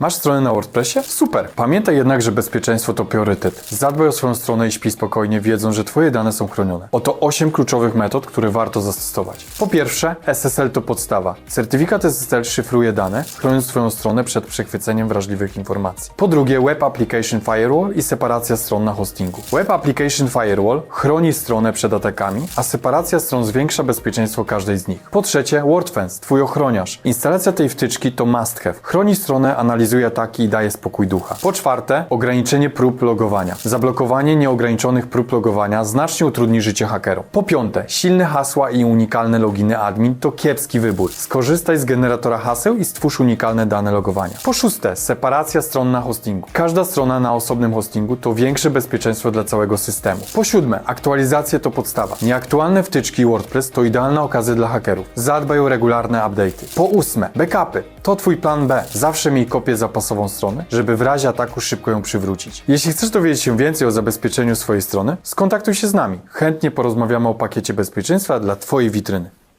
Masz stronę na WordPressie? Super! Pamiętaj jednak, że bezpieczeństwo to priorytet. Zadbaj o swoją stronę i śpij spokojnie, wiedząc, że Twoje dane są chronione. Oto 8 kluczowych metod, które warto zastosować. Po pierwsze, SSL to podstawa. Certyfikat SSL szyfruje dane, chroniąc Twoją stronę przed przechwyceniem wrażliwych informacji. Po drugie, Web Application Firewall i separacja stron na hostingu. Web Application Firewall chroni stronę przed atakami, a separacja stron zwiększa bezpieczeństwo każdej z nich. Po trzecie, WordFence, Twój ochroniarz. Instalacja tej wtyczki to must have. Chroni stronę, analizuje ataki i daje spokój ducha. Po czwarte, ograniczenie prób logowania. Zablokowanie nieograniczonych prób logowania znacznie utrudni życie hakerom. Po piąte, silne hasła i unikalne loginy admin to kiepski wybór. Skorzystaj z generatora haseł i stwórz unikalne dane logowania. Po szóste, separacja stron na hostingu. Każda strona na osobnym hostingu to większe bezpieczeństwo dla całego systemu. Po siódme, aktualizacje to podstawa. Nieaktualne wtyczki WordPress to idealna okazja dla hakerów. Zadbaj o regularne update'y. Po ósme, backupy. To twój plan B. Zawsze miej kopię zapasową strony, żeby w razie ataku szybko ją przywrócić. Jeśli chcesz dowiedzieć się więcej o zabezpieczeniu swojej strony, skontaktuj się z nami. Chętnie porozmawiamy o pakiecie bezpieczeństwa dla twojej witryny.